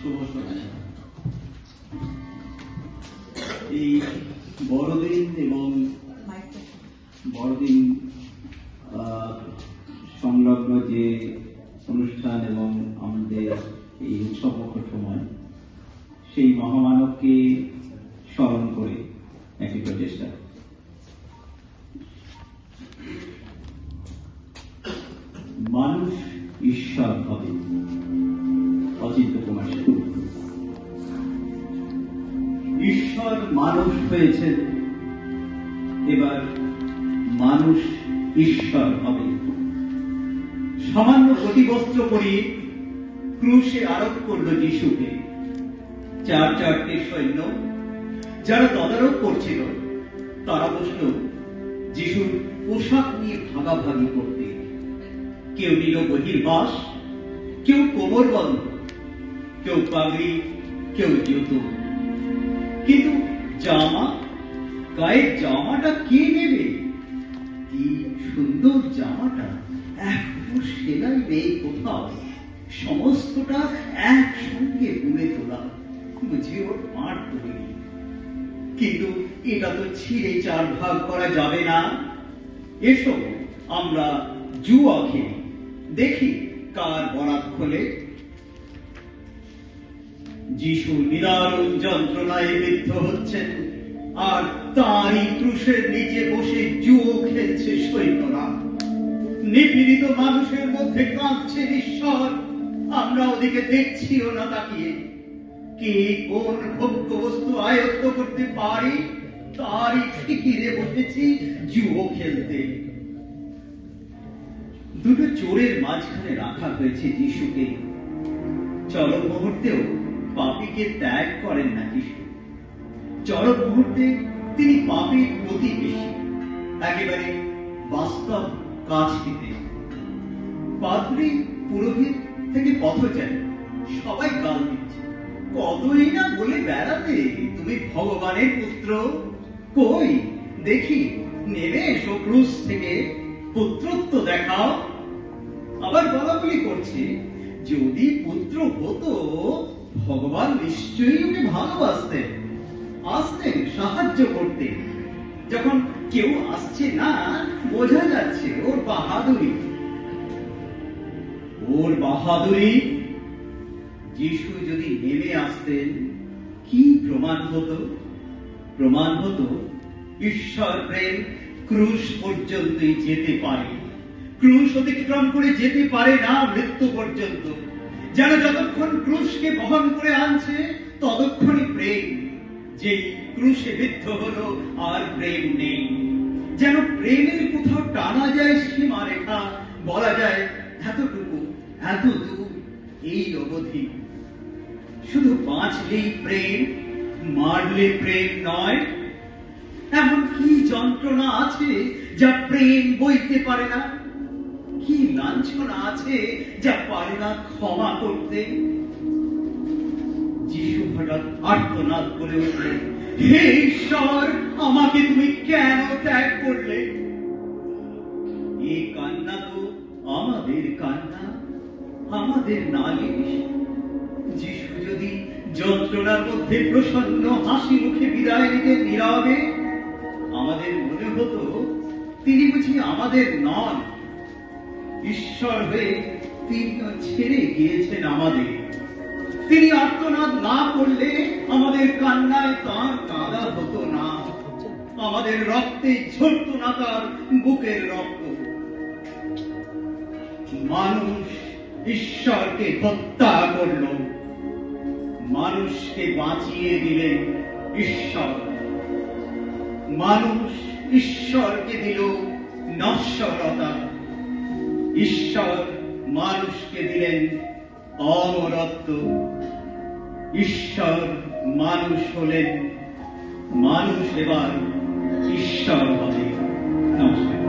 শুভ সন্ধ্যা এই বড়দিন এবং বড়দিন সংলগ্ন যে অনুষ্ঠান এবং আমাদের এই উৎসবমুখর সময় সেই মহামানবকে স্মরণ করে একটি প্রচেষ্টা। মানুষ ঈশ্বর হবে অচিন্ত কুমার সেন ঈশ্বর মানুষ হয়েছেন, এবার মানুষ ঈশ্বর হবে। সামান্য কটিবস্ত্র পরিয়ে ক্রুশে আরোপ করল যিশুকে। চার চারটে সৈন্য, যারা তদারক করছিল, তারা বসল, যিশুর পোশাক নিয়ে ভাগাভাগি করতে। কেউ নিল বহির্বাস কেউ কোমর বন্ধ কেউ পাগড়ি কেউ জুতো কিন্তু জামা, গায়ের জামাটা কে নেবে? কি সুন্দর জামাটা। এখনও সেলাই নেই কোথাও। সমস্তটা একসঙ্গে বুনে তোলা। বুঝি ওর মার তৈরি কিন্তু এটা তো ছিঁড়ে চার ভাগ করা যাবে না। এসো আমরা জুয়া খেলি। দেখি কার বরাত খোলে। যিশু নিদারুণ যন্ত্রণায় বিদ্ধ হচ্ছেন, আর তারই ক্রুশের নিচে বসে জুয়ো খেলছে সৈন্যরা। নিপীড়িত মানুষের মধ্যে কাঁদছে ঈশ্বর। আমরা ওদিকে দেখছিও না তাকিয়ে। কে কোন ভোগ্য বস্তু আয়ত্ত করতে পারে? তারই ফিকিরে বসেছি জুয়ো খেলতে। দুটো চোরের মাঝখানে রাখা হয়েছে যিশুকে। চরম মুহূর্তেও পাপীকে ত্যাগ করেন না যিশু চরম মুহূর্তে তিনি পাপীর প্রতিবেশী একেবারে বাস্তব কাছটিতে পাদ্রী পুরোহিত থেকে পথচারী, সবাই গাল দিচ্ছে। কতই না বলে বেড়াতে, তুমি ভগবানের পুত্র? কই? দেখি, নেমে এসো ক্রুশ থেকে, পুত্রত্ব দেখাও। আবার বলাবলি করছে, যদি পুত্র হতো ভগবান নিশ্চয়ই ওকে ভালোবাসতেন, আসতেন, সাহায্য করতেন। যখন কেউ আসছে না, বোঝা যাচ্ছে ওর বাহাদুরি। ওর বাহাদুরি? যিশু যদি নেমে আসতেন, কি প্রমাণ হতো? প্রমাণ হতো, ঈশ্বর প্রেম ক্রুশ পর্যন্তই যেতে পারে। ক্রুশ অতিক্রম করে যেতে পারে না, মৃত্যু পর্যন্ত। যেন যতক্ষণ ক্রুশকে বহন করে আনছে, ততক্ষণই প্রেম। যে ক্রুশে বিদ্ধ হলো, আর প্রেম নেই। যেন প্রেমের কোথাও টানা যায় সীমা রেখা, বলা যায়, এতটুকু এত দূর এই অবধি। শুধু বাঁচলেই প্রেম, মারলে প্রেম নয়। এমন কি যন্ত্রণা আছে যা প্রেম বইতে পারে না? কি লাঞ্ছনা আছে যা পারে না ক্ষমা করতে? যিশু হঠাৎ আর্তনাদ করে উঠলেন, হে ঈশ্বর, আমাকে তুমি কেন ত্যাগ করলে? এই কান্না তো আমাদের কান্না, আমাদের নালিশ। যিশু যদি যন্ত্রণার মধ্যে প্রসন্ন হাসি মুখে বিদায় নিতে নীরবে, আমাদের মনে হতো তিনি বুঝি আমাদের নন। ঈশ্বর হয়ে তিনিও ছেড়ে গিয়েছেন আমাদের। তিনি আত্মনাদ না করলে আমাদের কান্নায় তার কাদা হতো না। আমাদের রক্তে ঝরতো না তার বুকের রক্ত। মানুষ ঈশ্বরকে হত্যা করল। মানুষকে বাঁচিয়ে দিলেন ঈশ্বর। মানুষ ঈশ্বরকে দিল নশ্বরতা। ঈশ্বর মানুষকে দিলেন অমরত্ব। ঈশ্বর মানুষ হলেন মানুষ এবার ঈশ্বর হবে। নমস্কার।